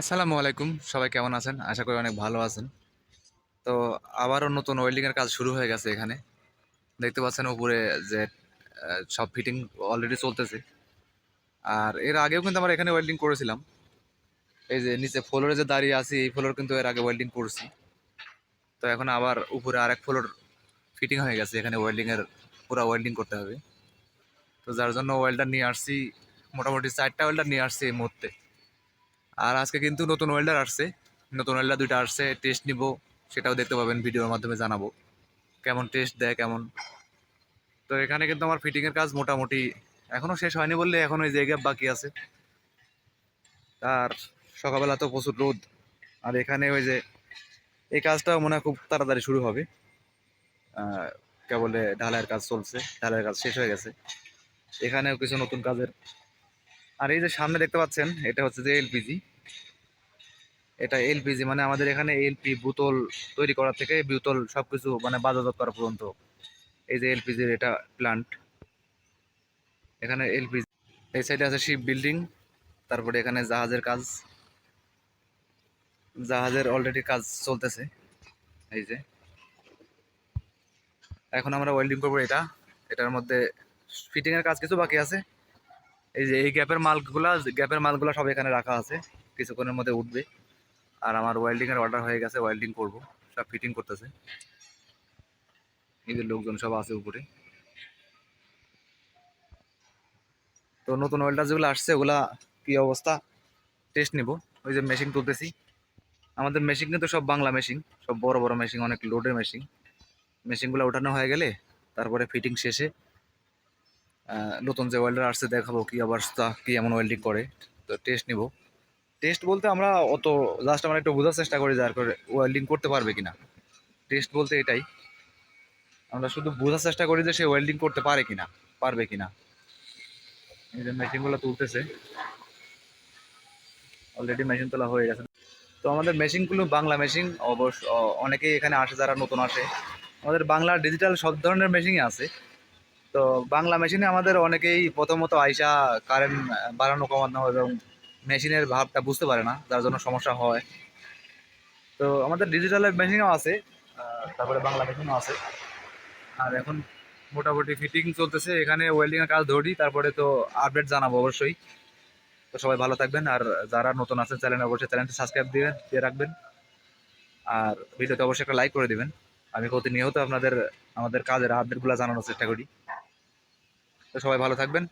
আসসালামু আলাইকুম। সবাই কেমন আছেন? আশা করি অনেক ভালো আছেন। তো আবারও নতুন ওয়েল্ডিংয়ের কাজ শুরু হয়ে গেছে এখানে। দেখতে পাচ্ছেন উপরে যে সব ফিটিং অলরেডি চলতেছে। আর এর আগেও কিন্তু আমরা এখানে ওয়েল্ডিং করেছিলাম। এই যে নিচে ফ্লোরে যে দাঁড়িয়ে আছি, এই ফ্লোর কিন্তু এর আগে ওয়েল্ডিং করছি। তো এখন আবার উপরে আরেক ফ্লোর ফিটিং হয়ে গেছে, এখানে ওয়েল্ডিংয়ের পুরো ওয়েল্ডিং করতে হবে। তো যার জন্য ওয়েল্ডার নিয়ে আসছি, মোটামুটি চারটা ওয়েল্ডার নিয়ে আসছি এই মুহূর্তে। আর আজকে কিন্তু নতুন ওয়েল্ডার আসছে। নতুন ওয়েল্ডার দুইটা আসছে টেস্ট নিব, সেটাও দেখতে পাবেন, ভিডিওর মাধ্যমে জানাব। কেমন টেস্ট দেয়, কেমন? তো এখানে কিন্তু আমার ফিটিংয়ের কাজ মোটামুটি এখনও শেষ হয়নি বললে এখনও এই জায়গা বাকি আছে। আর সকালবেলা তো প্রচুর রোদ। আর এখানে ওই যে এই কাজটাও মনে হয় খুব তাড়াতাড়ি শুরু হবে। কেবলে ঢালাইয়ের কাজ চলছে, ঢালাইয়ের কাজ শেষ হয়ে গেছে। এখানেও কিছু নতুন কাজের আর এই যে সামনে দেখতে পাচ্ছেন, এটা হচ্ছে যে এলপিজি এটা এলপিজি মানে আমাদের এখানে এলপি বোতল তৈরি করা থেকে বোতল সবকিছু মানে বাজারজাত করা পর্যন্ত। এই যে এলপিজির এটা প্ল্যান্ট এখানে এলপিজি এই সাইডে আছে শিপ বিল্ডিং তারপরে এখানে জাহাজের কাজ। জাহাজের অলরেডি কাজ চলতেছে, এই যে। এখন আমরা ওয়েল্ডিং করব এটা। এটার মধ্যে ফিটিং এর কাজ কিছু বাকি আছে। এই যে এই গ্যাপের মালগুলা গ্যাপের মালগুলা সব এখানে রাখা আছে। কিছুক্ষণের মধ্যে উঠবে। আর আমার ওয়েল্ডিং এর অর্ডার হয়ে গেছে ওয়েল্ডিং করব। সব ফিটিং করতেছে। এই যে লোকজন সব আছে উপরে। তো নতুন ওয়েল্ডার যেগুলো আসছে, ওগুলা কি অবস্থা? টেস্ট নিব। ওই যে মেশিন তুলতেছি। আমাদের মেশিন কিন্তু সব বাংলা মেশিন সব বড় বড় মেশিন অনেক লোডের মেশিন মেশিনগুলো ওঠানো হয়ে গেলে, তারপরে ফিটিং শেষে নতুন যে ওয়েল্ডার আসছে, দেখাবো কি অবস্থা, কি এমন ওয়েল্ডিং করে। তো টেস্ট নিব। টেস্ট বলতে আমরা অত জাস্ট আমরা একটু বোঝার চেষ্টা করি যার করে ওয়েল্ডিং করতে পারবে কিনা। টেস্ট বলতে এটাই। আমরা শুধু বোঝার চেষ্টা করি যে সে ওয়েল্ডিং করতে পারে কিনা, পারবে কিনা। এই যে মেশিনগুলো তুলতেছে। অলরেডি মেশিন তোলা হয়ে গেছে। তো আমাদের মেশিনগুলো বাংলা মেশিন অবশ্য অনেকেই এখানে আসে, যারা নতুন আসে। আমাদের বাংলার ডিজিটাল সব ধরনের মেশিনই আছে। তো বাংলা মেশিনে আমাদের অনেকেই প্রথমত আইসা কারেন্ট বাড়ানো, কমানো এবং মেশিনের ভাবটা বুঝতে পারে না, যার জন্য সমস্যা হয়। তো আমাদের ডিজিটালের মেশিনও আছে তারপরে বাংলা মেশিনও আছে। আর এখন মোটামুটি ফিটিং চলতেছে, এখানে ওয়েল্ডিং এর কাজ ধরি, তারপরে তো আপডেট জানাব অবশ্যই। তো সবাই ভালো থাকবেন, আর যারা নতুন আছেন চ্যানেল অবশ্যই চ্যানেলটি সাবস্ক্রাইব দিয়ে দিয়ে রাখবেন। আর ভিডিওতে অবশ্যই একটা লাইক করে দিবেন। আমি প্রতিনিয়ত আপনাদের, আমাদের কাজের আপডেটগুলো জানানোর চেষ্টা করি। সবাই ভালো থাকবেন।